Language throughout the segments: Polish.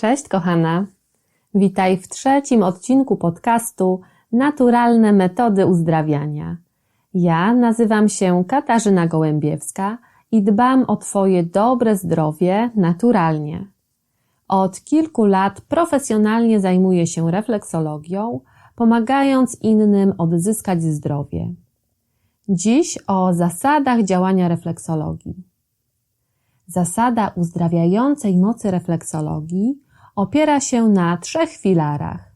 Cześć, kochana. Witaj w trzecim odcinku podcastu Naturalne metody uzdrawiania. Ja nazywam się Katarzyna Gołębiewska i dbam o Twoje dobre zdrowie naturalnie. Od kilku lat profesjonalnie zajmuję się refleksologią, pomagając innym odzyskać zdrowie. Dziś o zasadach działania refleksologii. Zasada uzdrawiającej mocy refleksologii opiera się na trzech filarach.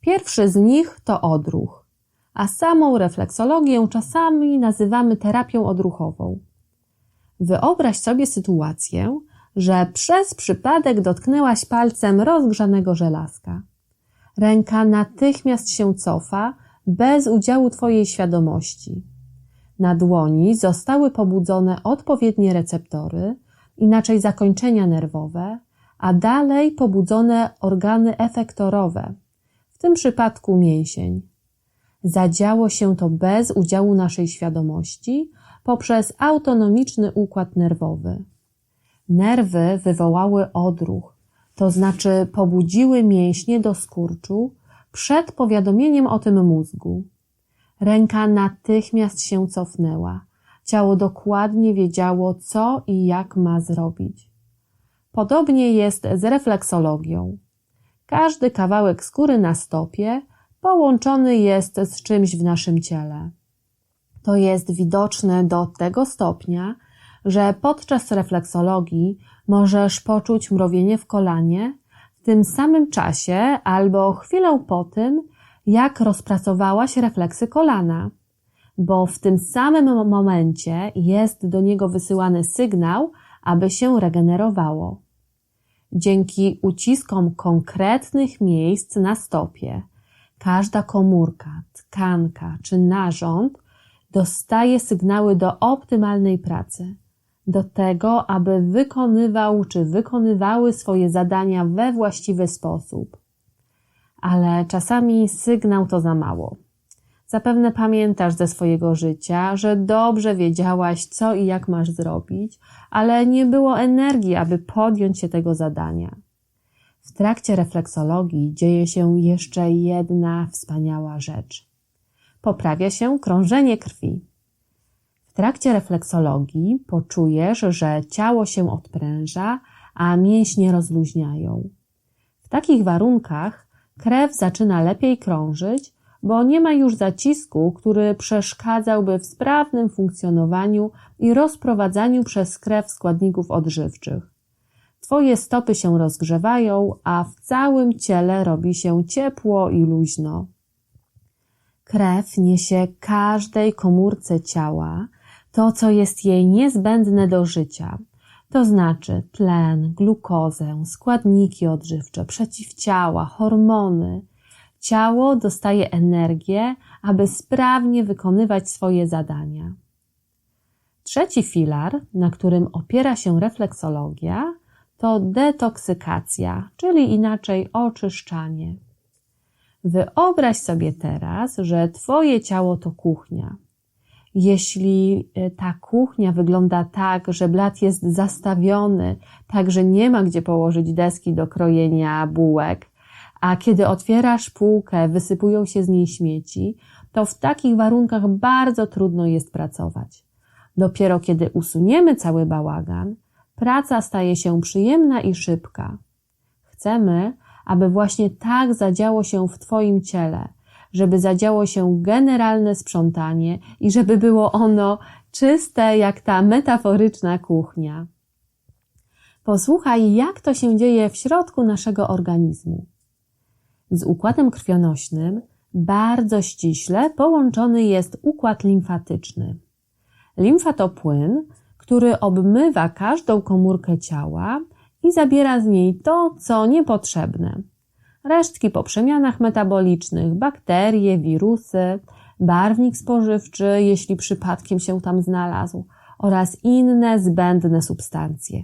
Pierwszy z nich to odruch, a samą refleksologię czasami nazywamy terapią odruchową. Wyobraź sobie sytuację, że przez przypadek dotknęłaś palcem rozgrzanego żelazka. Ręka natychmiast się cofa, bez udziału Twojej świadomości. Na dłoni zostały pobudzone odpowiednie receptory, inaczej zakończenia nerwowe, a dalej pobudzone organy efektorowe, w tym przypadku mięsień. Zadziało się to bez udziału naszej świadomości poprzez autonomiczny układ nerwowy. Nerwy wywołały odruch, to znaczy pobudziły mięśnie do skurczu przed powiadomieniem o tym mózgu. Ręka natychmiast się cofnęła. Ciało dokładnie wiedziało, co i jak ma zrobić. Podobnie jest z refleksologią. Każdy kawałek skóry na stopie połączony jest z czymś w naszym ciele. To jest widoczne do tego stopnia, że podczas refleksologii możesz poczuć mrowienie w kolanie w tym samym czasie albo chwilę po tym, jak rozpracowałaś refleksy kolana, bo w tym samym momencie jest do niego wysyłany sygnał, aby się regenerowało. Dzięki uciskom konkretnych miejsc na stopie, każda komórka, tkanka czy narząd dostaje sygnały do optymalnej pracy, do tego, aby wykonywał czy wykonywały swoje zadania we właściwy sposób ale czasami sygnał to za mało. Zapewne pamiętasz ze swojego życia, że dobrze wiedziałaś, co i jak masz zrobić, ale nie było energii, aby podjąć się tego zadania. W trakcie refleksologii dzieje się jeszcze jedna wspaniała rzecz. Poprawia się krążenie krwi. W trakcie refleksologii poczujesz, że ciało się odpręża, a mięśnie rozluźniają. W takich warunkach Krew zaczyna lepiej krążyć, bo nie ma już zacisku, który przeszkadzałby w sprawnym funkcjonowaniu i rozprowadzaniu przez krew składników odżywczych. Twoje stopy się rozgrzewają, a w całym ciele robi się ciepło i luźno. Krew niesie każdej komórce ciała to, co jest jej niezbędne do życia – to znaczy tlen, glukozę, składniki odżywcze, przeciwciała, hormony. Ciało dostaje energię, aby sprawnie wykonywać swoje zadania. Trzeci filar, na którym opiera się refleksologia, to detoksykacja, czyli inaczej oczyszczanie. Wyobraź sobie teraz, że Twoje ciało to kuchnia. Jeśli e, ta kuchnia wygląda tak, że blat jest zastawiony, tak, że nie ma gdzie położyć deski do krojenia bułek, a kiedy otwierasz półkę, wysypują się z niej śmieci, to w takich warunkach bardzo trudno jest pracować. Dopiero kiedy usuniemy cały bałagan, praca staje się przyjemna i szybka. Chcemy, aby właśnie tak zadziało się w Twoim ciele – żeby zadziało się generalne sprzątanie i żeby było ono czyste jak ta metaforyczna kuchnia. Posłuchaj, jak to się dzieje w środku naszego organizmu. Z układem krwionośnym bardzo ściśle połączony jest układ limfatyczny. Limfa to płyn, który obmywa każdą komórkę ciała i zabiera z niej to, co niepotrzebne resztki po przemianach metabolicznych, bakterie, wirusy, barwnik spożywczy, jeśli przypadkiem się tam znalazł, oraz inne zbędne substancje.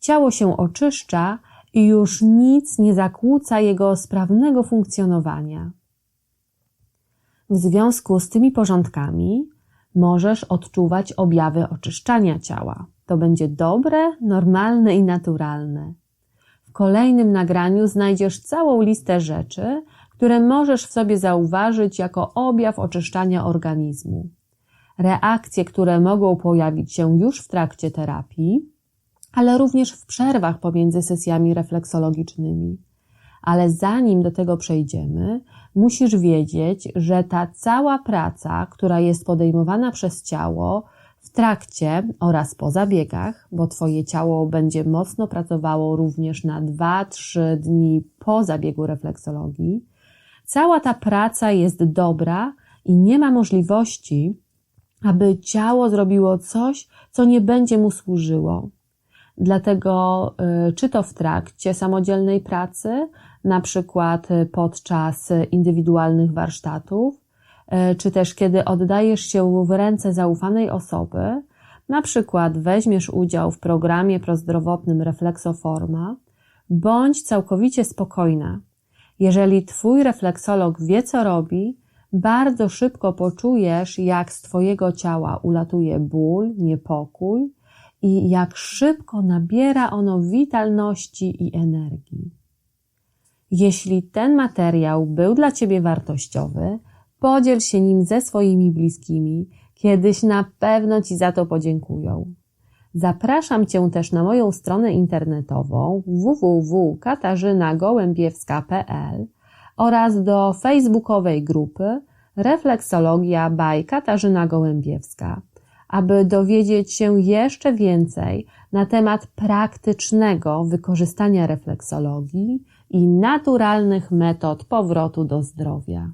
Ciało się oczyszcza i już nic nie zakłóca jego sprawnego funkcjonowania. W związku z tymi porządkami możesz odczuwać objawy oczyszczania ciała. To będzie dobre, normalne i naturalne kolejnym nagraniu znajdziesz całą listę rzeczy, które możesz w sobie zauważyć jako objaw oczyszczania organizmu. Reakcje, które mogą pojawić się już w trakcie terapii, ale również w przerwach pomiędzy sesjami refleksologicznymi. Ale zanim do tego przejdziemy, musisz wiedzieć, że ta cała praca, która jest podejmowana przez ciało w trakcie oraz po zabiegach, bo Twoje ciało będzie mocno pracowało również na 2-3 dni po zabiegu refleksologii, cała ta praca jest dobra i nie ma możliwości, aby ciało zrobiło coś, co nie będzie mu służyło. Dlatego, y, czy to w trakcie samodzielnej pracy, na przykład podczas indywidualnych warsztatów, y, czy też kiedy oddajesz się w ręce zaufanej osoby, na przykład weźmiesz udział w programie prozdrowotnym Refleksoforma, bądź całkowicie spokojna. Jeżeli Twój refleksolog wie, co robi, bardzo szybko poczujesz, jak z Twojego ciała ulatuje ból, niepokój i jak szybko nabiera ono witalności i energii. Jeśli ten materiał był dla Ciebie wartościowy, podziel się nim ze swoimi bliskimi, kiedyś na pewno Ci za to podziękują. Zapraszam Cię też na moją stronę internetową www.katarzynagołębiewska.pl oraz do facebookowej grupy Refleksologia by Katarzyna Gołębiewska, aby dowiedzieć się jeszcze więcej na temat praktycznego wykorzystania refleksologii i naturalnych metod powrotu do zdrowia.